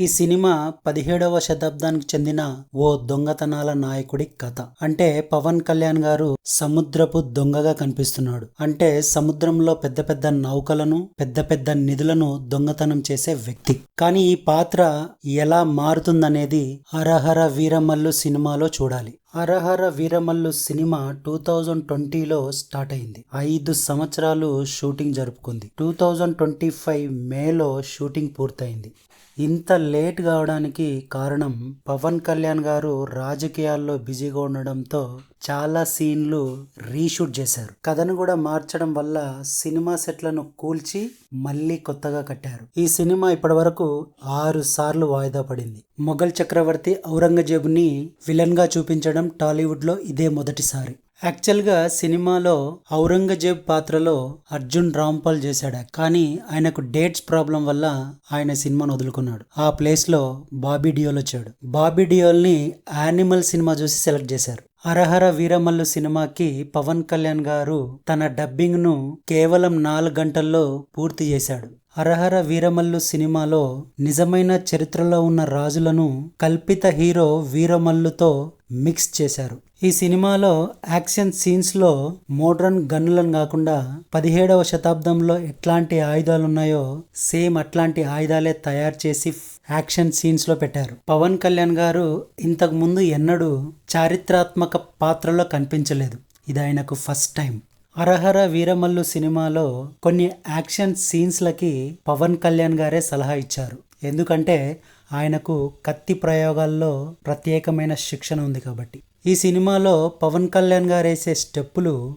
ఈ సినిమా పదిహేడవ శతాబ్దానికి చెందిన ఓ దొంగతనాల నాయకుడి కథ. అంటే పవన్ కళ్యాణ్ గారు సముద్రపు దొంగగా కనిపిస్తున్నాడు. అంటే సముద్రంలో పెద్ద పెద్ద నౌకలను పెద్ద పెద్ద నిధులను దొంగతనం చేసే వ్యక్తి. కానీ ఈ పాత్ర ఎలా మారుతుందనేది హరహర వీరమల్లు సినిమాలో చూడాలి. Harahara Veeramallu cinema two thousand ట్వంటీలో స్టార్ట్ అయింది. ఐదు సంవత్సరాలు షూటింగ్ జరుపుకుంది. టూ థౌజండ్ ట్వంటీ ఫైవ్ మేలో షూటింగ్ పూర్తయింది. ఇంత లేట్ కావడానికి కారణం పవన్ కళ్యాణ్ గారు రాజకీయాల్లో బిజీగా ఉండడంతో చాలా సీన్లు రీషూట్ చేశారు. కథను కూడా మార్చడం వల్ల సినిమా సెట్లను కూల్చి మళ్ళీ కొత్తగా కట్టారు. ఈ సినిమా ఇప్పటి వరకు ఆరు సార్లు వాయిదా పడింది. మొఘల్ చక్రవర్తి ఔరంగజేబుని విలన్గా చూపించడం టాలీవుడ్లో ఇదే మొదటిసారి. యాక్చువల్గా సినిమాలో ఔరంగజేబ్ పాత్రలో అర్జున్ రాంపాల్ చేశాడు. కానీ ఆయనకు డేట్స్ ప్రాబ్లం వల్ల ఆయన సినిమాను వదులుకున్నాడు. ఆ ప్లేస్లో బాబీ డియోల్ వచ్చాడు. బాబీ డియోల్ని యానిమల్ సినిమా చూసి సెలెక్ట్ చేశారు. హరహర వీరమల్లు సినిమాకి పవన్ కళ్యాణ్ గారు తన డబ్బింగ్ను కేవలం నాలుగు గంటల్లో పూర్తి చేశాడు. హరహర వీరమల్లు సినిమాలో నిజమైన చరిత్రలో ఉన్న రాజులను కల్పిత హీరో వీరమల్లుతో మిక్స్ చేశారు. ఈ సినిమాలో యాక్షన్ సీన్స్లో మోడ్రన్ గన్నులను కాకుండా పదిహేడవ శతాబ్దంలో ఎట్లాంటి ఆయుధాలు ఉన్నాయో సేమ్ అట్లాంటి ఆయుధాలే తయారు చేసి యాక్షన్ సీన్స్లో పెట్టారు. పవన్ కళ్యాణ్ గారు ఇంతకు ముందు ఎన్నడూ చారిత్రాత్మక పాత్రలో కనిపించలేదు. ఇది ఆయనకు ఫస్ట్ టైం. అరహర వీరమల్లు సినిమాలో కొన్ని యాక్షన్ సీన్స్లకి పవన్ కళ్యాణ్ గారే సలహా ఇచ్చారు. ఎందుకంటే ఆయనకు కత్తి ప్రయోగాల్లో ప్రత్యేకమైన శిక్షణ ఉంది కాబట్టి. ఈ సినిమాలో పవన్ కళ్యాణ్ గారు వేసే స్టెప్పులు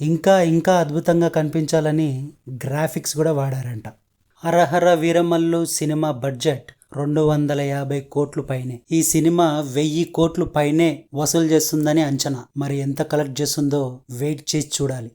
ఇంకా ఇంకా అద్భుతంగా కనిపించాలని గ్రాఫిక్స్ కూడా వాడారంట. హరహర వీరమల్లు సినిమా బడ్జెట్ రెండు వందల యాభై కోట్లు పైనే. ఈ సినిమా వెయ్యి కోట్లు పైనే వసూలు చేస్తుందని అంచనా. మరి ఎంత కలెక్ట్ చేస్తుందో వెయిట్ చేసి చూడాలి.